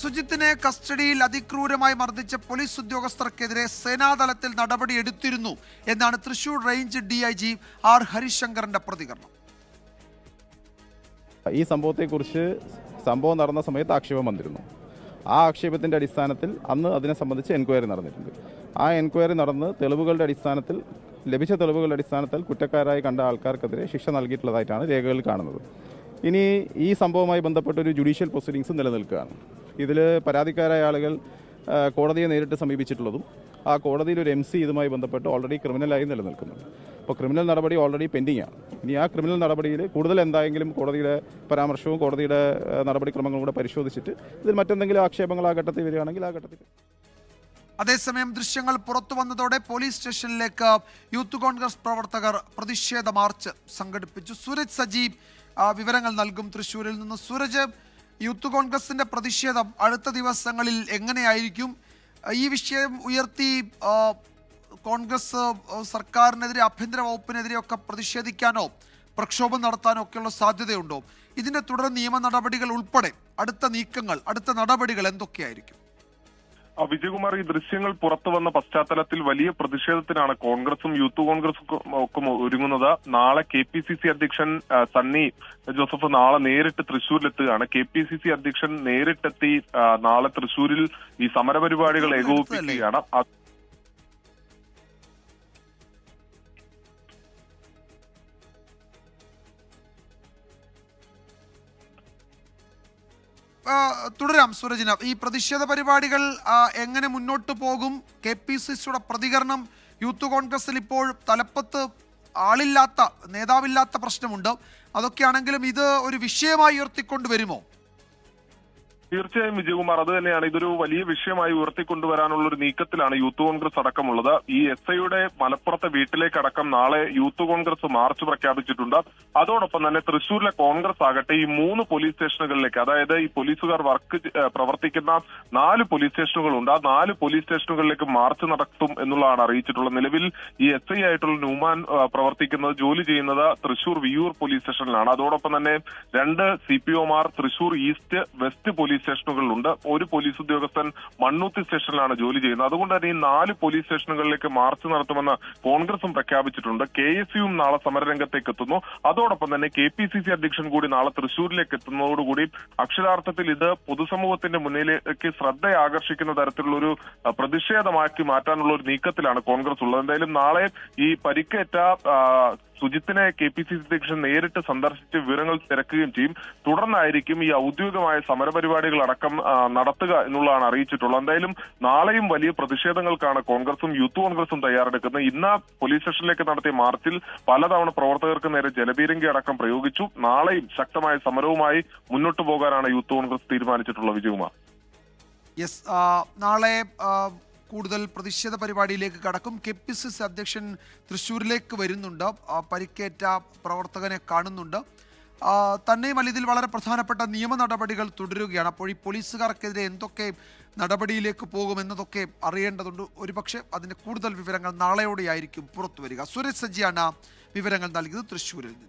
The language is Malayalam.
സുജിത്തിനെ കസ്റ്റഡിയിൽ അതിക്രൂരമായി മർദ്ദിച്ച പോലീസ് ഉദ്യോഗസ്ഥർക്കെതിരെ സേനാതലത്തിൽ നടപടി എടുത്തിരുന്നു എന്നാണ് Thrissur range D I G R ഹരിശങ്കറിന്റെ പ്രതികരണം. ഈ സംഭവത്തെക്കുറിച്ച് സംഭവം നടന്ന സമയത്ത് ആക്ഷേപം വന്നിരുന്നു. ആ ആക്ഷേപത്തിന്റെ അടിസ്ഥാനത്തിൽ അന്ന് അതിനെ സംബന്ധിച്ച് എൻക്വയറി നടന്നിട്ടുണ്ട്. ആ എൻക്വയറി നടന്ന് തെളിവുകളുടെ അടിസ്ഥാനത്തിൽ ലഭിച്ച തെളിവുകളുടെ അടിസ്ഥാനത്തിൽ കുറ്റക്കാരായി കണ്ട ആൾക്കാർക്കെതിരെ ശിക്ഷ നൽകിയിട്ടുള്ളതായിട്ടാണ് രേഖകളിൽ കാണുന്നത്. ഇനി ഈ സംഭവവുമായി ബന്ധപ്പെട്ട ഒരു ജുഡീഷ്യൽ പ്രൊസീഡിങ്സ് നിലനിൽക്കുകയാണ്. ഇതിൽ പരാതിക്കാരായ ആളുകൾ കോടതിയെ നേരിട്ട് സമീപിച്ചിട്ടുള്ളതും ആ കോടതിയിൽ ഒരു എം സി ഇതുമായി ബന്ധപ്പെട്ട് ഓൾറെഡി ക്രിമിനലായി നിലനിൽക്കുന്നുണ്ട്. അപ്പോൾ ക്രിമിനൽ നടപടി ഓൾറെഡി പെൻഡിംഗ് ആണ് ഇനി ആ ക്രിമിനൽ നടപടിയിൽ കൂടുതൽ എന്തായെങ്കിലും കോടതിയുടെ പരാമർശവും കോടതിയുടെ നടപടിക്രമങ്ങളും കൂടെ പരിശോധിച്ചിട്ട് ഇതിൽ മറ്റെന്തെങ്കിലും ആക്ഷേപങ്ങൾ ആ ഘട്ടത്തിൽ വരികയാണെങ്കിൽ ആ ഘട്ടത്തിൽ അതേസമയം ദൃശ്യങ്ങൾ പുറത്തു വന്നതോടെ പോലീസ് സ്റ്റേഷനിലേക്ക് യൂത്ത് കോൺഗ്രസ് പ്രവർത്തകർ പ്രതിഷേധ മാർച്ച് സംഘടിപ്പിച്ചു. സൂരജ് സജീവ് വിവരങ്ങൾ നൽകും തൃശ്ശൂരിൽ നിന്ന്. സൂരജ് യൂത്ത് കോൺഗ്രസിന്റെ പ്രതിഷേധം അടുത്ത ദിവസങ്ങളിൽ എങ്ങനെയായിരിക്കും? ഈ വിഷയം ഉയർത്തി കോൺഗ്രസ് സർക്കാരിനെതിരെ ആഭ്യന്തര വകുപ്പിനെതിരെയൊക്കെ പ്രതിഷേധിക്കാനോ പ്രക്ഷോഭം നടത്താനോ ഒക്കെയുള്ള സാധ്യതയുണ്ടോ? ഇതിന്റെ തുടർ നിയമ നടപടികൾ ഉൾപ്പെടെ അടുത്ത നീക്കങ്ങൾ അടുത്ത നടപടികൾ എന്തൊക്കെയായിരിക്കും? വിജയകുമാർ ഈ ദൃശ്യങ്ങൾ പുറത്തു വന്ന പശ്ചാത്തലത്തിൽ വലിയ പ്രതിഷേധത്തിനാണ് കോൺഗ്രസും യൂത്ത് കോൺഗ്രസും ഒക്കെ ഒരുങ്ങുന്നത്. നാളെ കെ പി സി സി അധ്യക്ഷൻ സണ്ണി ജോസഫ് നാളെ നേരിട്ട് തൃശൂരിലെത്തുകയാണ്. കെ പി സി സി അധ്യക്ഷൻ നേരിട്ടെത്തി നാളെ തൃശൂരിൽ ഈ സമരപരിപാടികൾ ഏകോപിപ്പിക്കുകയാണ്. തുടരാം സൂരജിന. ഈ പ്രതിഷേധ പരിപാടികൾ എങ്ങനെ മുന്നോട്ട് പോകും? കെ പി സി സിയുടെ പ്രതികരണം യൂത്ത് കോൺഗ്രസിൽ ഇപ്പോൾ തലപ്പത്ത് ആളില്ലാത്ത നേതാവില്ലാത്ത പ്രശ്നമുണ്ട്. അതൊക്കെയാണെങ്കിലും ഇത് ഒരു വിഷയമായി ഉയർത്തിക്കൊണ്ട് വരുമോ തീർച്ചയായും വിജയകുമാർ അത് തന്നെയാണ്. ഇതൊരു വലിയ വിഷയമായി ഉയർത്തിക്കൊണ്ടുവരാനുള്ള ഒരു നീക്കത്തിലാണ് യൂത്ത് കോൺഗ്രസ് അടക്കമുള്ളത്. ഈ എസ് ഐയുടെ മലപ്പുറത്തെ വീട്ടിലേക്കടക്കം നാളെ യൂത്ത് കോൺഗ്രസ് മാർച്ച് പ്രഖ്യാപിച്ചിട്ടുണ്ട്. അതോടൊപ്പം തന്നെ തൃശൂരിലെ കോൺഗ്രസ് ആകട്ടെ ഈ മൂന്ന് പോലീസ് സ്റ്റേഷനുകളിലേക്ക് അതായത് ഈ പോലീസുകാർ വർക്ക് പ്രവർത്തിക്കുന്ന നാല് പോലീസ് സ്റ്റേഷനുകളുണ്ട്. ആ നാല് പോലീസ് സ്റ്റേഷനുകളിലേക്ക് മാർച്ച് നടത്തും എന്നുള്ളതാണ് അറിയിച്ചിട്ടുള്ളത്. നിലവിൽ ഈ എസ് ഐ ആയിട്ടുള്ള ന്യൂമാൻ പ്രവർത്തിക്കുന്നത് ജോലി ചെയ്യുന്നത് തൃശൂർ വിയൂർ പോലീസ് സ്റ്റേഷനിലാണ്. അതോടൊപ്പം തന്നെ രണ്ട് സി പി ഒമാർ തൃശൂർ ഈസ്റ്റ് വെസ്റ്റ് പോലീസ് സ്റ്റേഷനുകളിലുണ്ട്. ഒരു പോലീസ് ഉദ്യോഗസ്ഥൻ മണ്ണൂത്തി സ്റ്റേഷനിലാണ് ജോലി ചെയ്യുന്നത്. അതുകൊണ്ട് തന്നെ ഈ നാല് പോലീസ് സ്റ്റേഷനുകളിലേക്ക് മാർച്ച് നടത്തുമെന്ന് കോൺഗ്രസും പ്രഖ്യാപിച്ചിട്ടുണ്ട്. കെ എസ് യുവും നാളെ സമരരംഗത്തേക്ക് എത്തുന്നു. അതോടൊപ്പം തന്നെ കെ പി സി സി അധ്യക്ഷൻ കൂടി നാളെ തൃശൂരിലേക്ക് എത്തുന്നതോടുകൂടി അക്ഷരാർത്ഥത്തിൽ ഇത് പൊതുസമൂഹത്തിന്റെ മുന്നിലേക്ക് ശ്രദ്ധ ആകർഷിക്കുന്ന തരത്തിലുള്ള ഒരു പ്രതിഷേധമാക്കി മാറ്റാനുള്ള ഒരു നീക്കത്തിലാണ് കോൺഗ്രസ് ഉള്ളത്. എന്തായാലും നാളെ ഈ പരിക്കേറ്റ സുജിത്തിനെ കെ പി സി സി അധ്യക്ഷൻ നേരിട്ട് സന്ദർശിച്ച് വിവരങ്ങൾ തിരക്കുകയും ചെയ്യും. തുടർന്നായിരിക്കും ഈ ഔദ്യോഗികമായ സമരപരിപാടികൾ അടക്കം നടത്തുക എന്നുള്ളതാണ് അറിയിച്ചിട്ടുള്ളത്. എന്തായാലും നാളെയും വലിയ പ്രതിഷേധങ്ങൾക്കാണ് കോൺഗ്രസും യൂത്ത് കോൺഗ്രസും തയ്യാറെടുക്കുന്നത്. ഇന്ന് പോലീസ് സ്റ്റേഷനിലേക്ക് നടത്തിയ മാർച്ചിൽ പലതവണ പ്രവർത്തകർക്ക് നേരെ ജലപീരങ്കി അടക്കം പ്രയോഗിച്ചു. നാളെയും ശക്തമായ സമരവുമായി മുന്നോട്ടു പോകാനാണ് യൂത്ത് കോൺഗ്രസ് തീരുമാനിച്ചിട്ടുള്ള വിജയകുമാർ. യെസ് നാളെ കൂടുതൽ പ്രതിഷേധ പരിപാടിയിലേക്ക് കടക്കും. കെ പി സി സി അധ്യക്ഷൻ തൃശ്ശൂരിലേക്ക് വരുന്നുണ്ട്. പരിക്കേറ്റ പ്രവർത്തകനെ കാണുന്നുണ്ട്. തന്നെയും തന്നെയുമല്ല ഇതിൽ വളരെ പ്രധാനപ്പെട്ട നിയമ നടപടികൾ തുടരുകയാണ്. അപ്പോൾ ഈ പോലീസുകാർക്കെതിരെ എന്തൊക്കെ നടപടിയിലേക്ക് പോകുമെന്നതൊക്കെ അറിയേണ്ടതുണ്ട്. ഒരുപക്ഷെ അതിന്റെ കൂടുതൽ വിവരങ്ങൾ നാളെയോടെയായിരിക്കും പുറത്തു വരിക. സുരേഷ് സജിയാണ് വിവരങ്ങൾ നൽകിയത് തൃശ്ശൂരിൽ നിന്ന്.